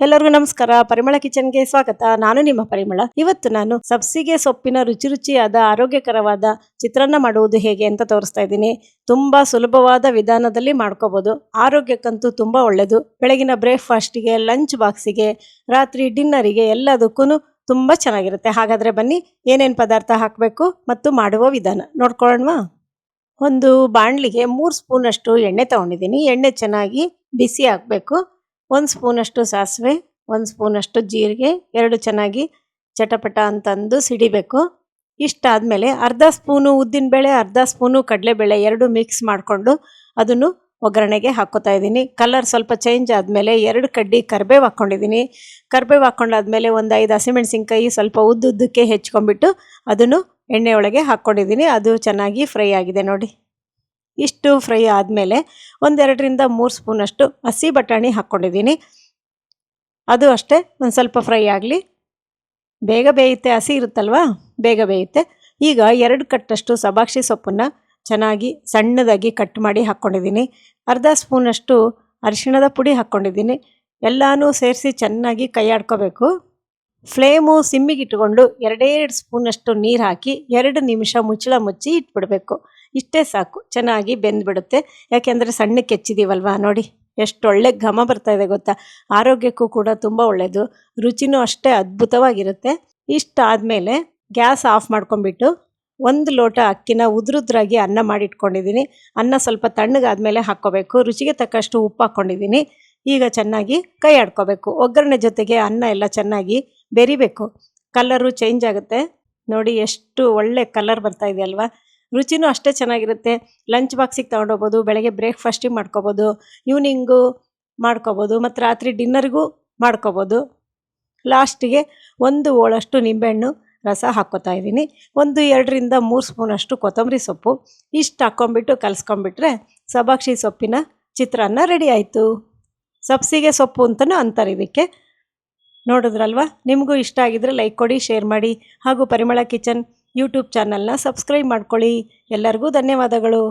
ಎಲ್ಲರಿಗೂ ನಮಸ್ಕಾರ. ಪರಿಮಳ ಕಿಚನ್ಗೆ ಸ್ವಾಗತ. ನಾನು ನಿಮ್ಮ ಪರಿಮಳ. ಇವತ್ತು ನಾನು ಸಬ್ಸಿಗೆ ಸೊಪ್ಪಿನ ರುಚಿ ರುಚಿಯಾದ, ಆರೋಗ್ಯಕರವಾದ ಚಿತ್ರಾನ್ನ ಮಾಡುವುದು ಹೇಗೆ ಅಂತ ತೋರಿಸ್ತಾ ಇದ್ದೀನಿ. ತುಂಬಾ ಸುಲಭವಾದ ವಿಧಾನದಲ್ಲಿ ಮಾಡ್ಕೋಬಹುದು ಆರೋಗ್ಯಕ್ಕಂತೂ ತುಂಬಾ ಒಳ್ಳೆಯದು ಬೆಳಗಿನ ಬ್ರೇಕ್ಫಾಸ್ಟಿಗೆ, ಲಂಚ್ ಬಾಕ್ಸಿಗೆ, ರಾತ್ರಿ ಡಿನ್ನರಿಗೆ ಎಲ್ಲದಕ್ಕೂ ತುಂಬಾ ಚೆನ್ನಾಗಿರುತ್ತೆ. ಹಾಗಾದ್ರೆ ಬನ್ನಿ ಏನೇನು ಪದಾರ್ಥ ಹಾಕಬೇಕು ಮತ್ತು ಮಾಡುವ ವಿಧಾನ. ನೋಡ್ಕೊಳ್ಳೋಣವಾ? ಒಂದು ಬಾಣಲಿಗೆ ಮೂರು ಸ್ಪೂನಷ್ಟು ಎಣ್ಣೆ ತಗೊಂಡಿದ್ದೀನಿ. ಎಣ್ಣೆ ಚೆನ್ನಾಗಿ ಬಿಸಿ ಆಗಬೇಕು. ಒಂದು ಸ್ಪೂನಷ್ಟು ಸಾಸಿವೆ, ಒಂದು ಸ್ಪೂನಷ್ಟು ಜೀರಿಗೆ, ಎರಡು ಚೆನ್ನಾಗಿ ಚಟಪಟ ಅಂತಂದು ಸಿಡಿಬೇಕು. ಇಷ್ಟಾದಮೇಲೆ ಅರ್ಧ ಸ್ಪೂನು ಉದ್ದಿನಬೇಳೆ ಅರ್ಧ ಸ್ಪೂನು ಕಡಲೆಬೇಳೆ ಎರಡು ಮಿಕ್ಸ್ ಮಾಡಿಕೊಂಡು ಅದನ್ನು ಒಗ್ಗರಣೆಗೆ ಹಾಕೋತಾ ಇದ್ದೀನಿ. ಕಲರ್ ಸ್ವಲ್ಪ ಚೇಂಜ್ ಆದಮೇಲೆ ಎರಡು ಕಡ್ಡಿ ಕರಿಬೇವು ಹಾಕ್ಕೊಂಡಿದ್ದೀನಿ. ಕರ್ಬೇವು ಹಾಕ್ಕೊಂಡಾದ್ಮೇಲೆ ಒಂದು ಐದು ಹಸಿಮೆಣಸಿನ್ಕಾಯಿ ಸ್ವಲ್ಪ ಉದ್ದುದ್ದಕ್ಕೆ ಹೆಚ್ಕೊಂಬಿಟ್ಟು ಅದನ್ನು ಎಣ್ಣೆ ಒಳಗೆ ಹಾಕ್ಕೊಂಡಿದ್ದೀನಿ. ಅದು ಚೆನ್ನಾಗಿ ಫ್ರೈ ಆಗಿದೆ ನೋಡಿ. ಇಷ್ಟು ಫ್ರೈ ಆದಮೇಲೆ ಒಂದೆರಡರಿಂದ ಮೂರು ಸ್ಪೂನಷ್ಟು ಹಸಿ ಬಟಾಣಿ ಹಾಕ್ಕೊಂಡಿದ್ದೀನಿ. ಅದು ಅಷ್ಟೇ, ಒಂದು ಸ್ವಲ್ಪ ಫ್ರೈ ಆಗಲಿ. ಬೇಗ ಬೇಯುತ್ತೆ, ಹಸಿ ಇರುತ್ತಲ್ವಾ? ಬೇಗ ಬೇಯುತ್ತೆ. ಈಗ ಎರಡು ಕಟ್ಟಷ್ಟು ಸಬಾಕ್ಷಿ ಸೊಪ್ಪನ್ನು ಚೆನ್ನಾಗಿ ಸಣ್ಣದಾಗಿ ಕಟ್ ಮಾಡಿ ಹಾಕ್ಕೊಂಡಿದ್ದೀನಿ. ಅರ್ಧ ಸ್ಪೂನಷ್ಟು ಅರಿಶಿಣದ ಪುಡಿ ಹಾಕ್ಕೊಂಡಿದ್ದೀನಿ. ಎಲ್ಲನೂ ಸೇರಿಸಿ ಚೆನ್ನಾಗಿ ಕೈಯಾಡ್ಕೋಬೇಕು ಫ್ಲೇಮು ಸಿಮ್ಮಿಗೆ ಇಟ್ಕೊಂಡು ಎರಡೇ ಎರಡು ಸ್ಪೂನಷ್ಟು ನೀರು ಹಾಕಿ ಎರಡು ನಿಮಿಷ ಮುಚ್ಚಳ ಮುಚ್ಚಿ ಇಟ್ಬಿಡಬೇಕು. ಇಷ್ಟೇ ಸಾಕು, ಚೆನ್ನಾಗಿ ಬೆಂದ್ಬಿಡುತ್ತೆ. ಯಾಕೆಂದರೆ ಸಣ್ಣಕ್ಕೆ ಹೆಚ್ಚಿದೀವಲ್ವಾ ನೋಡಿ, ಎಷ್ಟು ಒಳ್ಳೆ ಘಮ ಬರ್ತಾ ಇದೆ ಗೊತ್ತಾ? ಆರೋಗ್ಯಕ್ಕೂ ಕೂಡ ತುಂಬ ಒಳ್ಳೆಯದು ರುಚಿನೂ ಅಷ್ಟೇ ಅದ್ಭುತವಾಗಿರುತ್ತೆ. ಇಷ್ಟಾದಮೇಲೆ ಗ್ಯಾಸ್ ಆಫ್ ಮಾಡ್ಕೊಂಬಿಟ್ಟು ಒಂದು ಲೋಟ ಅಕ್ಕಿನ ಉದ್ರುದ್ರಾಗಿ ಅನ್ನ ಮಾಡಿಟ್ಕೊಂಡಿದ್ದೀನಿ. ಅನ್ನ ಸ್ವಲ್ಪ ತಣ್ಣಗಾದ್ಮೇಲೆ ಹಾಕ್ಕೋಬೇಕು. ರುಚಿಗೆ ತಕ್ಕಷ್ಟು ಉಪ್ಪು ಹಾಕ್ಕೊಂಡಿದ್ದೀನಿ. ಈಗ ಚೆನ್ನಾಗಿ ಕೈ ಆಡ್ಕೋಬೇಕು. ಒಗ್ಗರಣೆ ಜೊತೆಗೆ ಅನ್ನ ಎಲ್ಲ ಚೆನ್ನಾಗಿ ಬೆರಿಬೇಕು. ಕಲರು ಚೇಂಜ್ ಆಗುತ್ತೆ. ನೋಡಿ, ಎಷ್ಟು ಒಳ್ಳೆ ಕಲರ್ ಬರ್ತಾ ಇದೆ ಅಲ್ವಾ ರುಚಿನೂ ಅಷ್ಟೇ ಚೆನ್ನಾಗಿರುತ್ತೆ. ಲಂಚ್ ಬಾಕ್ಸಿಗೆ ತೊಗೊಂಡೋಗ್ಬೋದು, ಬೆಳಗ್ಗೆ ಬ್ರೇಕ್ಫಾಸ್ಟಿಗೆ ಮಾಡ್ಕೋಬೋದು ಈವ್ನಿಂಗು ಮಾಡ್ಕೋಬೋದು, ಮತ್ತು ರಾತ್ರಿ ಡಿನ್ನರ್ಗೂ ಮಾಡ್ಕೋಬೋದು. ಲಾಸ್ಟಿಗೆ ಒಂದು ಓಳಷ್ಟು ನಿಂಬೆಹಣ್ಣು ರಸ ಹಾಕ್ಕೋತಾ ಇದ್ದೀನಿ. ಒಂದು ಎರಡರಿಂದ ಮೂರು ಸ್ಪೂನಷ್ಟು ಕೊತ್ತಂಬರಿ ಸೊಪ್ಪು. ಇಷ್ಟು ಹಾಕ್ಕೊಂಬಿಟ್ಟು ಕಲಿಸ್ಕೊಂಬಿಟ್ರೆ ಸಬಾಕ್ಷಿ ಸೊಪ್ಪಿನ ಚಿತ್ರಾನ್ನ ರೆಡಿ ಆಯಿತು. ಸಬ್ಸಿಗೆ ಸೊಪ್ಪು ಅಂತಲೂ ಅಂತಾರೆ ಇದಕ್ಕೆ. ನೋಡಿದ್ರಲ್ವಾ? ನಿಮಗೂ ಇಷ್ಟ ಆಗಿದ್ರೆ ಲೈಕ್ ಕೊಡಿ ಶೇರ್ ಮಾಡಿ. ಹಾಗೂ ಪರಿಮಳ ಕಿಚನ್ ಯೂಟ್ಯೂಬ್ ಚಾನಲ್ನ ಸಬ್ಸ್ಕ್ರೈಬ್ ಮಾಡ್ಕೊಳ್ಳಿ. ಎಲ್ಲರಿಗೂ ಧನ್ಯವಾದಗಳು.